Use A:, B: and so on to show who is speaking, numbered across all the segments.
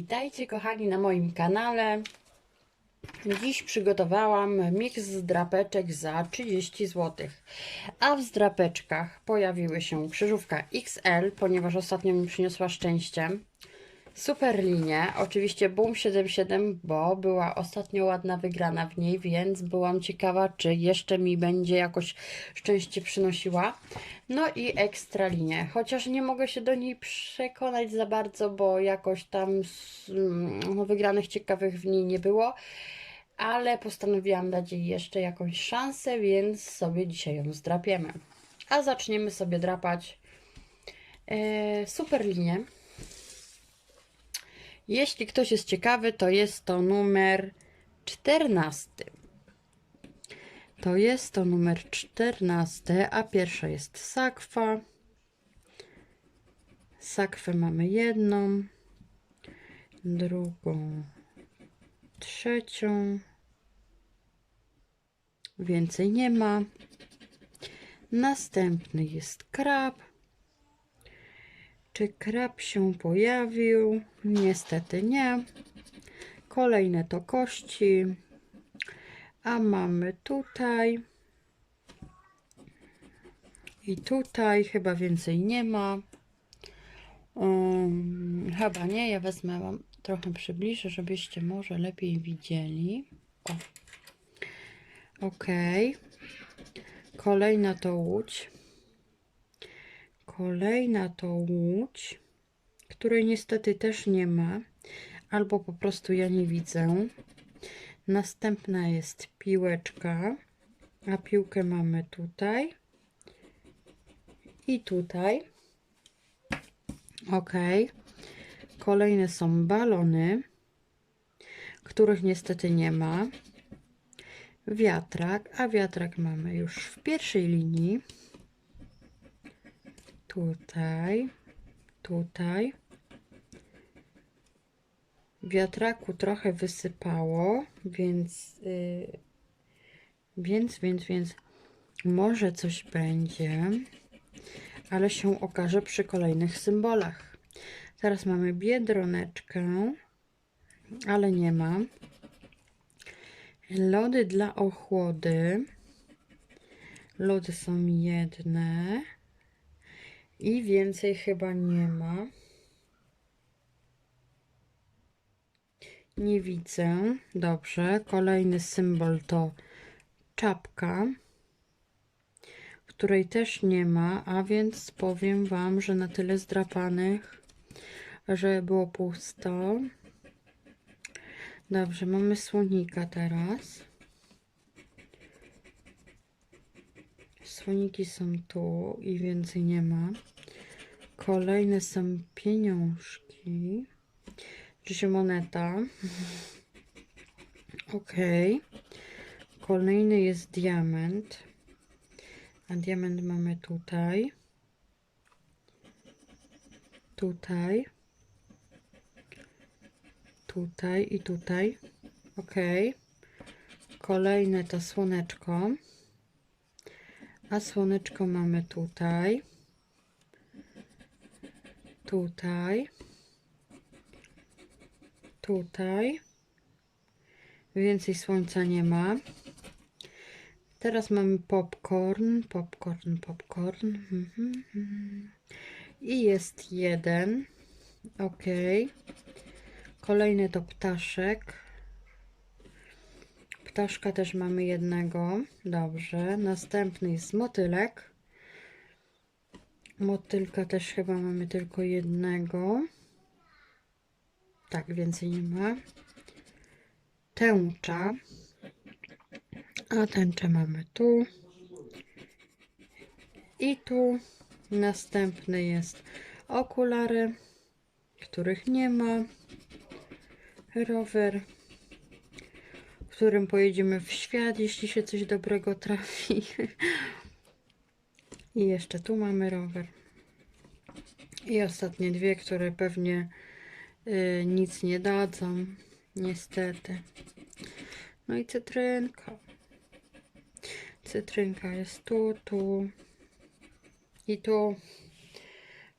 A: Witajcie kochani na moim kanale. Dziś przygotowałam miks z drapeczek za 30 zł. A w zdrapeczkach pojawiły się krzyżówka XL, ponieważ ostatnio mi przyniosła szczęście. Super linie, oczywiście Boom 77, bo była ostatnio ładna wygrana w niej, więc byłam ciekawa, czy jeszcze mi będzie jakoś szczęście przynosiła. No i ekstra linie, chociaż nie mogę się do niej przekonać za bardzo, bo jakoś tam mm, wygranych ciekawych w niej nie było, ale postanowiłam dać jej jeszcze jakąś szansę, więc sobie dzisiaj ją zdrapiemy. A zaczniemy sobie drapać e, super linię. Jeśli ktoś jest ciekawy, to jest to numer 14. To jest to numer 14, a pierwsza jest sakwa. Sakwę mamy jedną, drugą, trzecią. Więcej nie ma. Następny jest krab. Czy krab się pojawił? Niestety nie. Kolejne to kości. A mamy tutaj. I tutaj chyba więcej nie ma. Um, chyba nie. Ja wezmę wam trochę przybliżę, żebyście może lepiej widzieli. O. Ok. Kolejna to łódź. Kolejna to łódź, której niestety też nie ma, albo po prostu ja nie widzę. Następna jest piłeczka, a piłkę mamy tutaj i tutaj. Ok. Kolejne są balony, których niestety nie ma. Wiatrak, a wiatrak mamy już w pierwszej linii tutaj, tutaj. Wiatraku trochę wysypało, więc, yy, więc, więc, więc może coś będzie, ale się okaże przy kolejnych symbolach. Teraz mamy biedroneczkę, ale nie ma. Lody dla ochłody. Lody są jedne. I więcej chyba nie ma. Nie widzę. Dobrze. Kolejny symbol to czapka, której też nie ma, a więc powiem Wam, że na tyle zdrapanych, że było pusto. Dobrze, mamy słonika teraz. Słoniki są tu i więcej nie ma. Kolejne są pieniążki. Czy moneta. Ok. Kolejny jest diament. A diament mamy tutaj. Tutaj. Tutaj i tutaj. Ok. Kolejne to słoneczko. A słoneczko mamy tutaj. Tutaj. Tutaj. Więcej słońca nie ma. Teraz mamy popcorn, popcorn, popcorn. Mhm, mhm. I jest jeden. Ok. Kolejny to ptaszek. Ptaszka też mamy jednego. Dobrze. Następny jest motylek. Motylka też chyba mamy tylko jednego. Tak, więcej nie ma. Tęcza. A tęczę mamy tu. I tu. Następny jest okulary, których nie ma. Rower którym pojedziemy w świat, jeśli się coś dobrego trafi. I jeszcze tu mamy rower. I ostatnie dwie, które pewnie y, nic nie dadzą. Niestety. No i cytrynka. Cytrynka jest tu, tu i tu.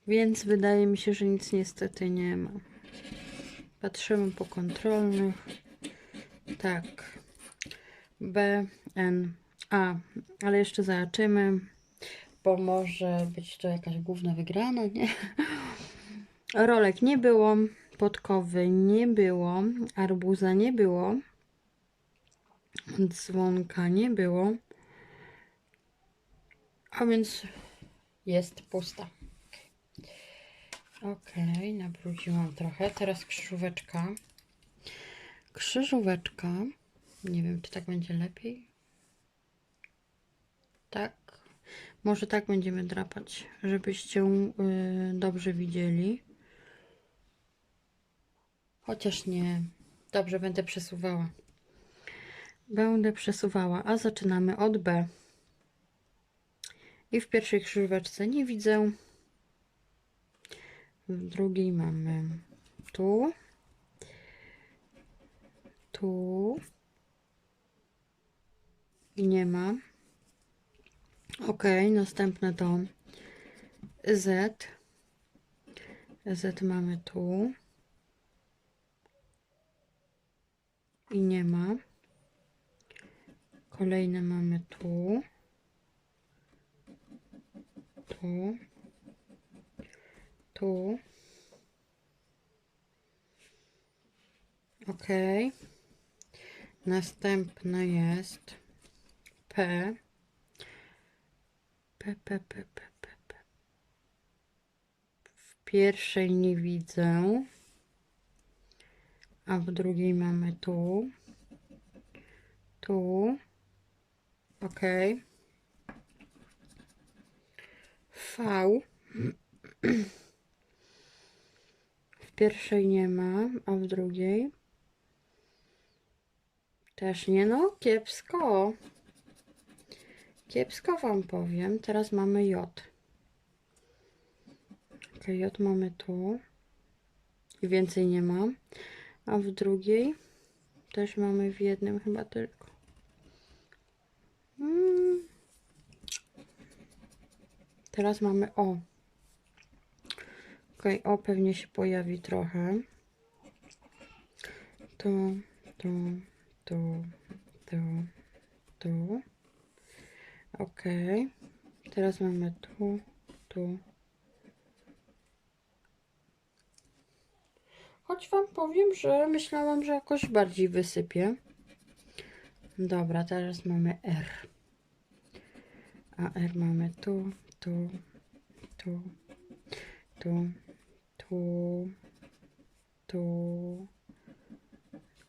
A: Więc wydaje mi się, że nic niestety nie ma. Patrzymy po kontrolnych. Tak. B, N, A. Ale jeszcze zobaczymy, bo może być to jakaś główna wygrana, nie? Rolek nie było, podkowy nie było, arbuza nie było, dzwonka nie było, a więc jest pusta. Ok, nabrudziłam trochę. Teraz krzyżóweczka. Krzyżóweczka. Nie wiem, czy tak będzie lepiej. Tak. Może tak będziemy drapać, żebyście yy, dobrze widzieli. Chociaż nie. Dobrze, będę przesuwała. Będę przesuwała, a zaczynamy od B. I w pierwszej krzyżóweczce nie widzę. W drugiej mamy tu, tu nie ma. Ok, następne to Z. Z mamy tu i nie ma. Kolejne mamy tu, tu tu. Ok. Następne jest P. P, P, P, P, P, P. W pierwszej nie widzę, a w drugiej mamy tu, tu. Ok. V. W pierwszej nie ma, a w drugiej też nie. No, kiepsko. Kiepsko Wam powiem. Teraz mamy J. Ok, J mamy tu. I więcej nie ma. A w drugiej też mamy w jednym chyba tylko. Hmm. Teraz mamy O. Ok, o pewnie się pojawi trochę. Tu, tu, tu, tu, tu. Ok. Teraz mamy tu, tu. Choć Wam powiem, że myślałam, że jakoś bardziej wysypię. Dobra, teraz mamy R. A R mamy tu, tu, tu, tu, tu, tu,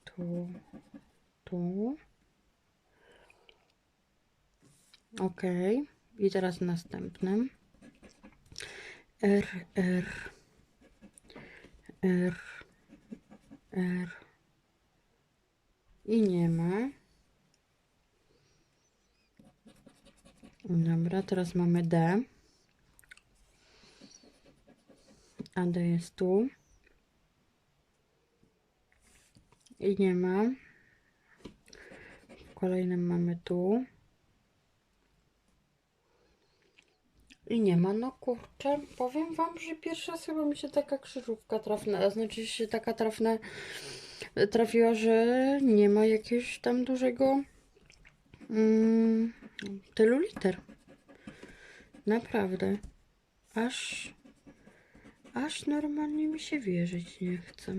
A: tu, tu. Ok. I teraz następnym. R, R, R, R. I nie ma. Dobra, teraz mamy D. A D jest tu. I nie ma. W kolejnym mamy tu. I nie ma. No kurczę, powiem Wam, że pierwsza chyba mi się taka krzyżówka trafna, znaczy się taka trafna trafiła, że nie ma jakiegoś tam dużego mm, tylu liter. Naprawdę. Aż aż normalnie mi się wierzyć nie chce.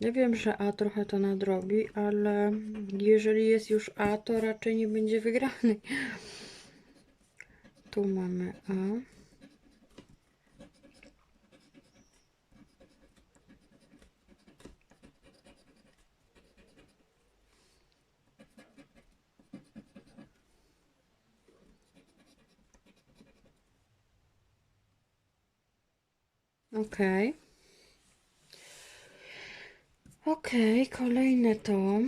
A: Ja wiem, że A trochę to nadrobi, ale jeżeli jest już A, to raczej nie będzie wygrany. Tu mamy A. Okej. Okej, kolejne to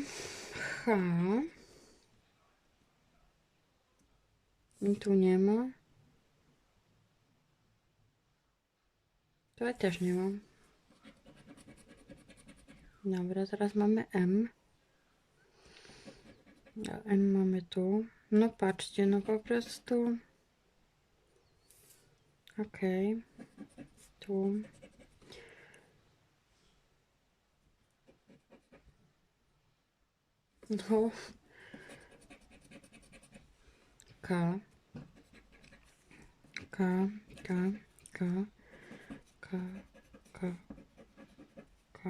A: H. I tu nie ma. Tutaj też nie ma. Dobra, teraz mamy M. A M mamy tu. No patrzcie, no po prostu. Okej. tu. No. K. K, K, K, K, K, K.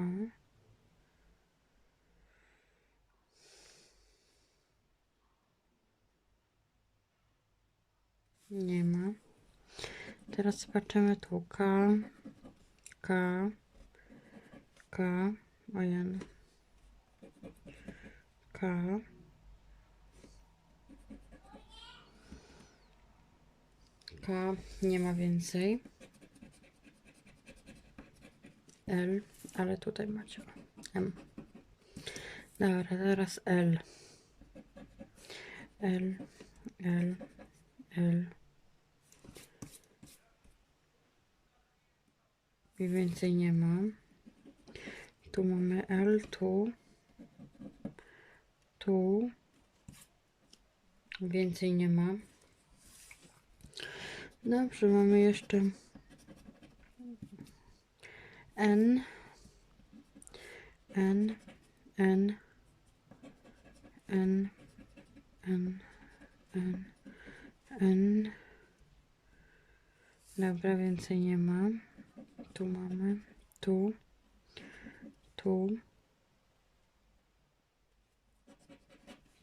A: Nie ma. Teraz zobaczymy tu K, K, K, ojen, K. K, nie ma więcej. L, ale tutaj macie M. Dobra, teraz L. L, L, L. I więcej nie ma. Tu mamy L, tu. Tu. Więcej nie ma. Dobrze, mamy jeszcze N, N, N, N, N, N, N. Dobra, więcej nie ma. Tu mamy, tu, tu,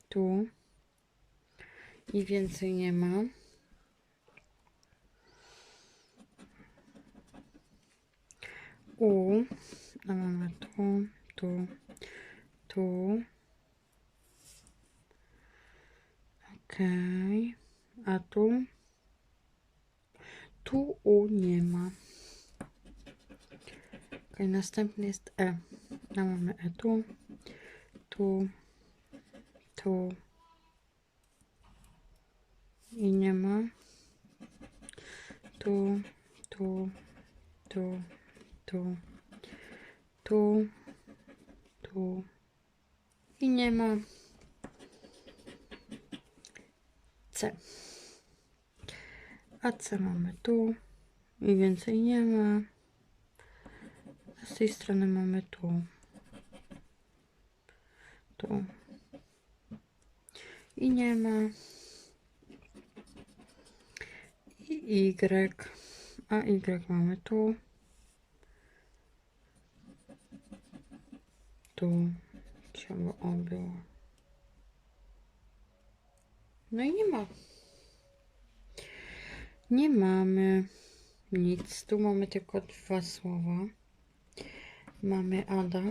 A: tu i więcej nie ma. U, a mamy tu, tu, tu. Okej, a tu? Tu U nie ma. Okej, następny jest E. A mamy E tu, tu, tu i nie ma. Tu, tu, tu, tu, tu, tu i nie ma. C. A C mamy tu i więcej nie ma. A z tej strony mamy tu. Tu. I nie ma. I Y. A Y mamy tu. Tu. Trzeba o. No i nie ma. Nie mamy nic. Tu mamy tylko dwa słowa. Mamy Ada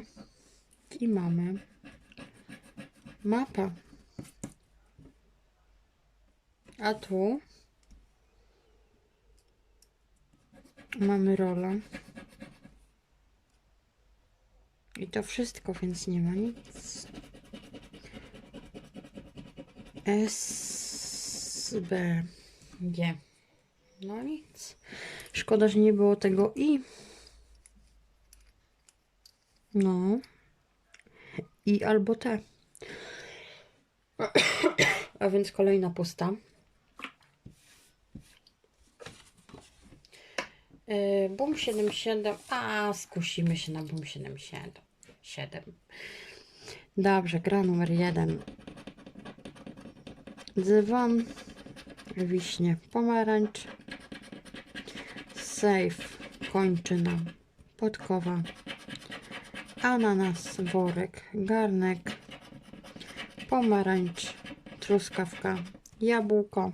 A: i mamy mapa. A tu mamy rola. I to wszystko, więc nie ma nic. S, B, G. No nic. Szkoda, że nie było tego i. No. I albo T. A więc kolejna pusta. Yy, Boom 77. A, skusimy się na Boom 77. 7. Dobrze, gra numer 1. Dzwon, wiśnie, pomarańcz, sejf, kończyna, podkowa, ananas, worek, garnek, pomarańcz, truskawka, jabłko,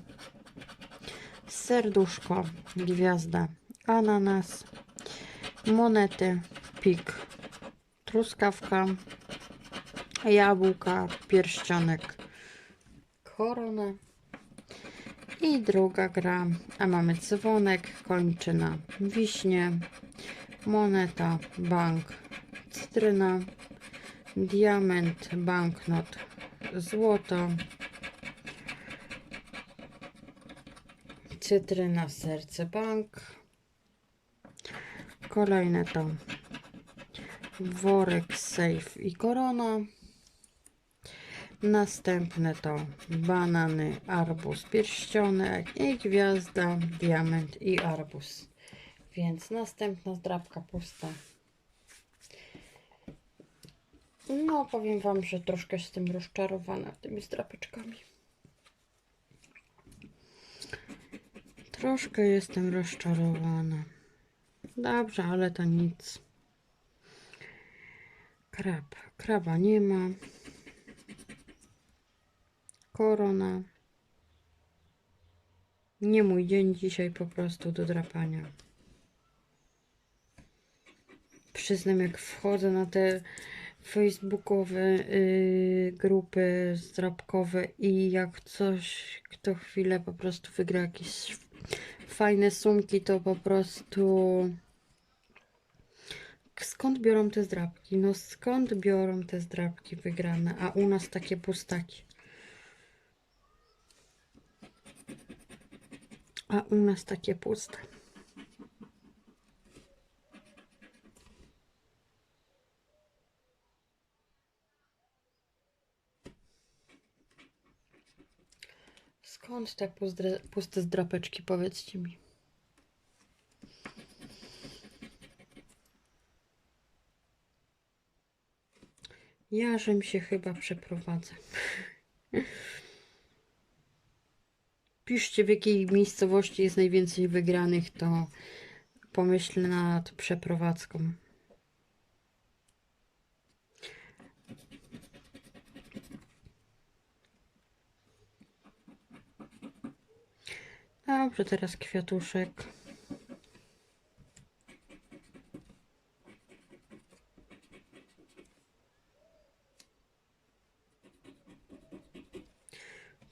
A: serduszko, gwiazda, ananas, monety, pik, truskawka, jabłka, pierścionek, korona. I druga gra, a mamy dzwonek, kończyna, wiśnie, moneta, bank, cytryna, diament, banknot, złoto, cytryna, serce, bank. Kolejne to worek, safe i korona. Następne to banany, arbuz, pierścionek i gwiazda, diament i arbuz. Więc następna zdrabka pusta. No, powiem Wam, że troszkę jestem rozczarowana tymi zdrapeczkami. Troszkę jestem rozczarowana. Dobrze, ale to nic. Krab. Kraba nie ma. Korona. Nie mój dzień dzisiaj po prostu do drapania. Przyznam, jak wchodzę na te facebookowe y, grupy zdrabkowe i jak coś, kto chwilę po prostu wygra jakieś fajne sumki, to po prostu skąd biorą te zdrabki? No skąd biorą te zdrabki wygrane, a u nas takie pustaki. A u nas takie puste. Skąd te puzdre, puste zdrapeczki, powiedzcie mi? Ja żem się chyba przeprowadzę. Piszcie, w jakiej miejscowości jest najwięcej wygranych, to pomyślę nad przeprowadzką. Dobrze, teraz kwiatuszek.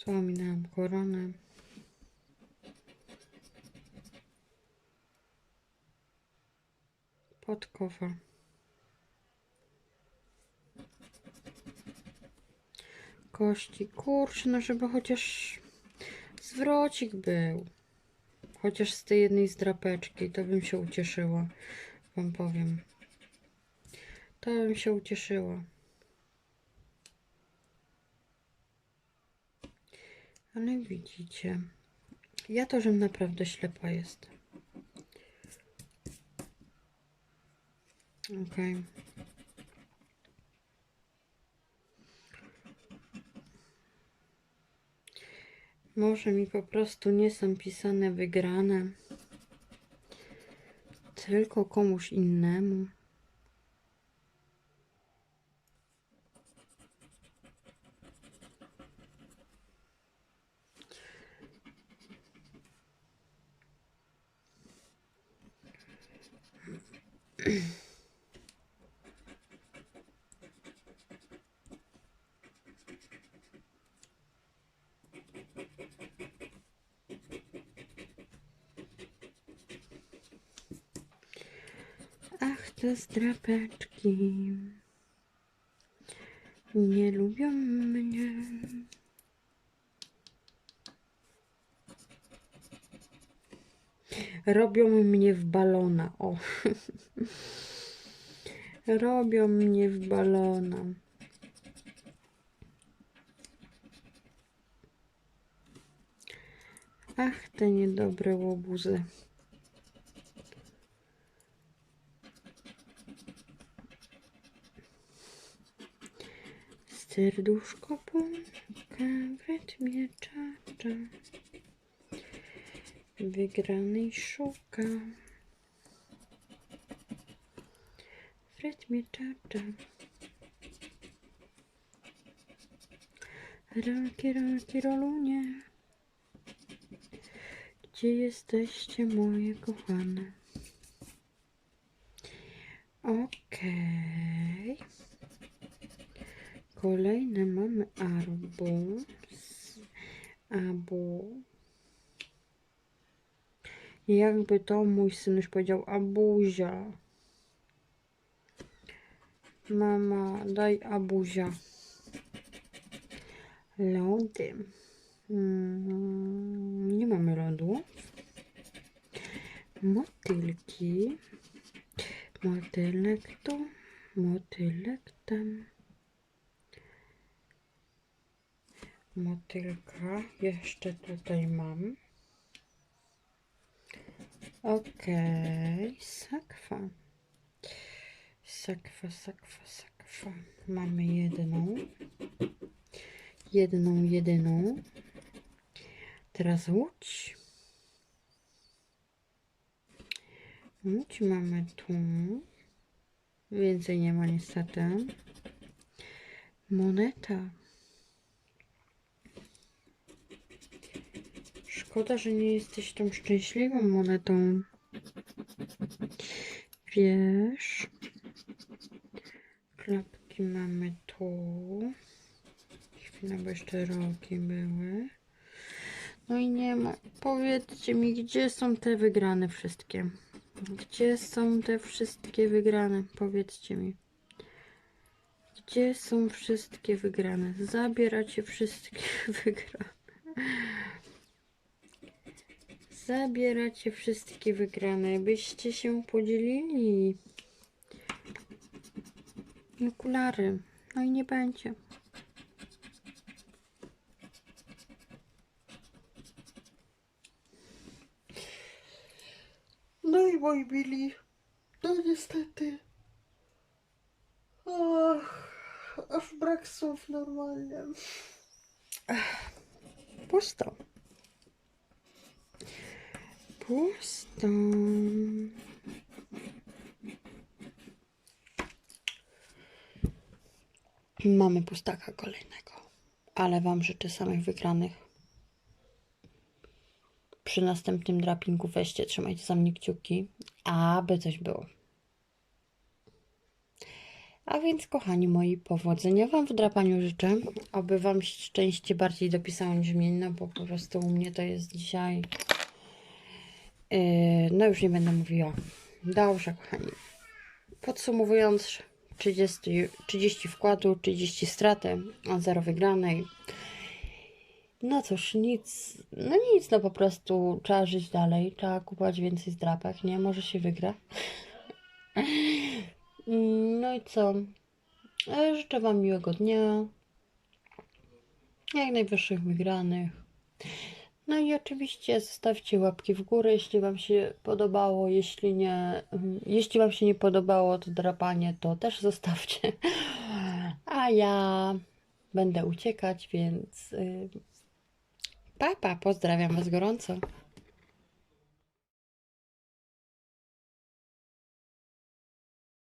A: Co minęłam koronę. Podkowa. Kości. Kurczę, no żeby chociaż zwrocik był. Chociaż z tej jednej zdrapeczki, to bym się ucieszyła. Wam powiem. To bym się ucieszyła. Ale widzicie, ja to, żem naprawdę ślepa jestem. Okej. Może mi po prostu nie są pisane wygrane, tylko komuś innemu. Ach, te zdrapeczki nie lubią mnie. Robią mnie w balona. O. Robią mnie w balona. Ach, te niedobre łobuzy. Serduszko pąka w rytmie czacza. Wygranej szuka. W rytmie czacza. Rolki, rolki, rolunie. Gdzie jesteście moje kochane? Okej. Kolejne mamy arbuz, abu. Jakby to mój synuś powiedział, abuzia. Mama, daj abuzia. Lody. Mm, nie mamy lodu. Motylki. Motylek tu, motylek tam. Motylka jeszcze tutaj mam. Okej, sakwa. Sakwa, sakwa, sakwa. Mamy jedną. Jedną, jedyną. Teraz łódź. Łódź mamy tu. Więcej nie ma niestety. Moneta. Szkoda, że nie jesteś tą szczęśliwą monetą. Wiesz. Klapki mamy tu. Chwilę, bo jeszcze rogi były. No i nie ma. Powiedzcie mi, gdzie są te wygrane wszystkie? Gdzie są te wszystkie wygrane? Powiedzcie mi. Gdzie są wszystkie wygrane? Zabieracie wszystkie wygrane. Zabieracie wszystkie wygrane, byście się podzielili. Okulary. No i nie będzie. No i moi mili, no niestety. Ach, aż brak słów normalnie. Pusto. Pusto. Mamy pustaka kolejnego, ale Wam życzę samych wygranych. Przy następnym drapingu weźcie, trzymajcie za mnie kciuki, aby coś było. A więc, kochani moi, powodzenia Wam w drapaniu życzę. Oby Wam szczęście bardziej dopisało niż mnie, no bo po prostu u mnie to jest dzisiaj no już nie będę mówiła. Dobrze, kochani. Podsumowując, 30, 30 wkładu, 30 straty, a 0 wygranej. No cóż, nic, no nic, no po prostu trzeba żyć dalej, trzeba kupować więcej zdrapek, nie? Może się wygra. No i co? E, Życzę Wam miłego dnia, jak najwyższych wygranych. No i oczywiście zostawcie łapki w górę, jeśli Wam się podobało. Jeśli nie, mm, jeśli Wam się nie podobało to drapanie, to też zostawcie. A ja będę uciekać, więc y, pa, pa, pozdrawiam Was gorąco.